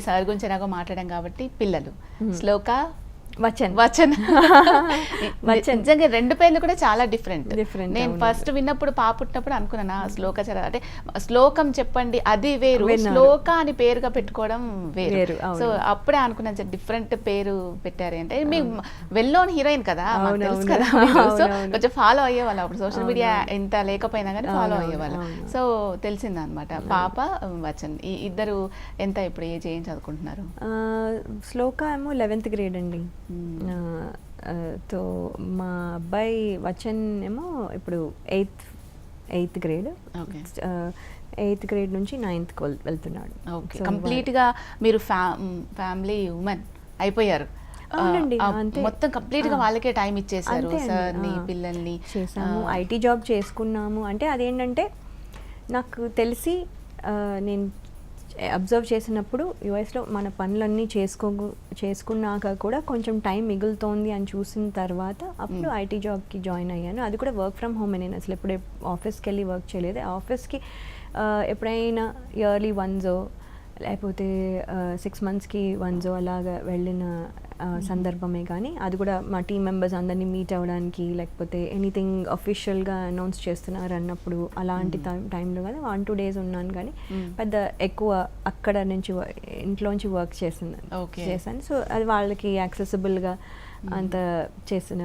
Sir గురించి ఎలాగో మాట్లాడాం కాబట్టి పిల్లలు. శ్లోక వచన్ వచన్ వచన్. నిజంగా రెండు పేర్లు కూడా చాలా డిఫరెంట్ Different, నేను. ఫస్ట్ విన్నప్పుడు పాప పుట్టినప్పుడు అనుకున్నాను "ఆ, శ్లోక చదవ అంటే శ్లోకం చెప్పండి అది వేరు. శ్లోక అని పేరుగా పెట్టుకోవడం వేరు. సో అప్పుడే అనుకున్నాను డిఫరెంట్ పేరు పెట్టారు అంటే మీకు వెల్ నోన్ హీరోయిన్ కదా తెలుసు. కదా. సో. కొంచెం ఫాలో అయ్యేవాళ్ళు అప్పుడు సోషల్ మీడియా. ఎంత లేకపోయినా కానీ ఫాలో అయ్యేవాళ్ళు. సో తెలిసిందనమాట పాప వచన్ ఈ ఇద్దరు ఎంత ఇప్పుడు ఏజ్ ఏం చదువుకుంటున్నారు శ్లోక ఏమో లెవెన్త్ గ్రేడ్ అండి తో మా అబ్బాయి వచన్ ఏమో ఇప్పుడు eighth eighth grade. Okay. Eighth grade నుంచి నైన్త్ వెళ్తున్నాడు. ఓకే. So, కంప్లీట్గా మీరు ఫ్యామిలీ ఉమెన్ అయిపోయారు. మొత్తం కంప్లీట్గా. వాళ్ళకే టైం ఇచ్చేసారు అంతే అండి, సార్ని ఆ. పిల్లల్ని. చేసాము. ఐటీ జాబ్ చేసుకున్నాము. అంటే అదేంటంటే నాకు తెలిసి నేను అబ్జర్వ్ చేసినప్పుడు యుఎస్లో మన పనులన్నీ చేసుకో చేసుకున్నాక కూడా కొంచెం టైం మిగులుతోంది అని చూసిన తర్వాత అప్పుడు Mm. ఐటీ జాబ్కి జాయిన్ అయ్యాను. అది కూడా వర్క్ ఫ్రమ్ హోమ్ నేను అసలు ఎప్పుడు ఆఫీస్కి వెళ్ళి వర్క్ చేయలేదు. ఆఫీస్కి ఎప్పుడైనా ఇయర్లీ వన్జో లేకపోతే సిక్స్ మంత్స్కి వన్జో అలాగా వెళ్ళిన సందర్భమే కానీ అది కూడా మా టీం మెంబర్స్ అందరినీ మీట్ అవ్వడానికి లేకపోతే ఎనీథింగ్ అఫీషియల్గా అనౌన్స్ చేస్తున్నారు అన్నప్పుడు అలాంటి. టైం టైంలో కానీ వన్ టూ డేస్ ఉన్నాను కానీ. పెద్ద ఎక్కువ అక్కడ నుంచి ఇంట్లోంచి వర్క్ చేసింది. చేశాను సో అది వాళ్ళకి యాక్సెసిబుల్గా అంత చేసిన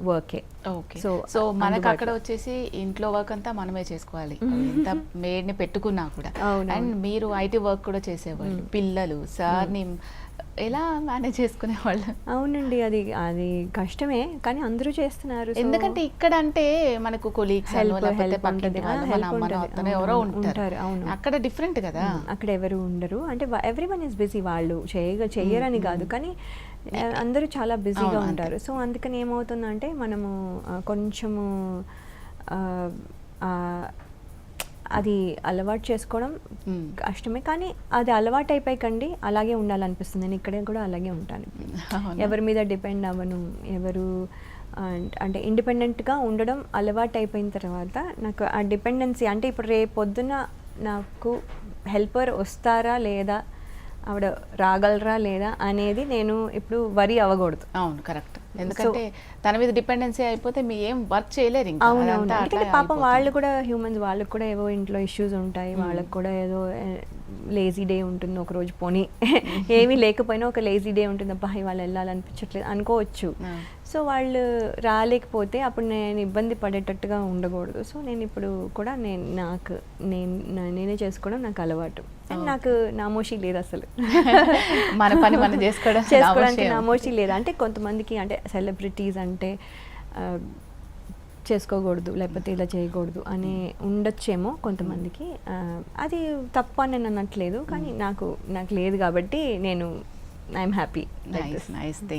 వర్కే ఓకే సో సో మనకు. అక్కడ వచ్చేసి ఇంట్లో వర్క్ అంతా మనమే చేసుకోవాలి. ఎంత maid ని పెట్టుకున్నా కూడా. అండ్ మీరు ఐటీ వర్క్ కూడా చేసేవాళ్ళు. పిల్లలు సార్ని ఎలా మేనేజ్ చేసుకునేవాళ్ళు అవునండి అది అది కష్టమే కానీ అందరూ చేస్తున్నారు ఎందుకంటే ఇక్కడ అంటే మనకు కొలీగ్స్ ఎవరో ఉంటారు. అక్కడ డిఫరెంట్ కదా. అక్కడ ఎవరు ఉండరు అంటే ఎవ్రీ వన్ ఇస్ బిజీ వాళ్ళు చేయగ చెయ్యరని కాదు. కానీ అందరూ చాలా బిజీగా. ఉంటారు సో అందుకని ఏమవుతుందంటే మనము కొంచెము అది అలవాటు చేసుకోవడం. కష్టమే కానీ అది అలవాటు అయిపోయి అలాగే ఉండాలనిపిస్తుంది. నేను ఇక్కడ కూడా అలాగే ఉంటాను? ఎవరి మీద డిపెండ్ అవ్వను. ఎవరు అంట్- అంటే ఇండిపెండెంట్గా ఉండడం అలవాటు అయిపోయిన తర్వాత నాకు ఆ డిపెండెన్సీ అంటే ఇప్పుడు రేపు పొద్దున నాకు హెల్పర్ వస్తారా లేదా ఆవిడ రాగలరా లేదా అనేది నేను ఇప్పుడు వరి అవ్వకూడదు. అవును కరెక్ట్. ఎందుకంటే తన మీద డిపెండెన్సీ అయిపోతే మీ ఏం వర్క్ చేయలేరు ఎందుకంటే పాపం. వాళ్ళు కూడా హ్యూమన్స్ వాళ్ళకి కూడా ఏవో ఇంట్లో ఇష్యూస్ ఉంటాయి. వాళ్ళకి కూడా ఏదో లేజీ డే ఉంటుంది ఒక రోజు పోనీ ఏమీ లేకపోయినా ఒక లేజీ డే ఉంటుంది అబ్బా ఇవాళ వెళ్ళాలనిపించట్లేదు అనుకోవచ్చు. సో వాళ్ళు రాలేకపోతే అప్పుడు నేను ఇబ్బంది పడేటట్టుగా ఉండకూడదు సో నేను ఇప్పుడు కూడా నేను నాకు నేను నేనే చేసుకోవడం నాకు అలవాటు అండ్. నాకు నామోషి లేదు అసలు మన పని మనం చేసుకోవడం చేసుకోవడానికి. నామోషి లేదు అంటే కొంతమందికి అంటే సెలబ్రిటీస్ అంటే చేసుకోకూడదు లేకపోతే ఇలా చేయకూడదు అనే ఉండొచ్చేమో కొంతమందికి. అది తప్పు అని నేను అనట్లేదు కానీ నాకు నాకు లేదు కాబట్టి నేను I am happy nice nice thing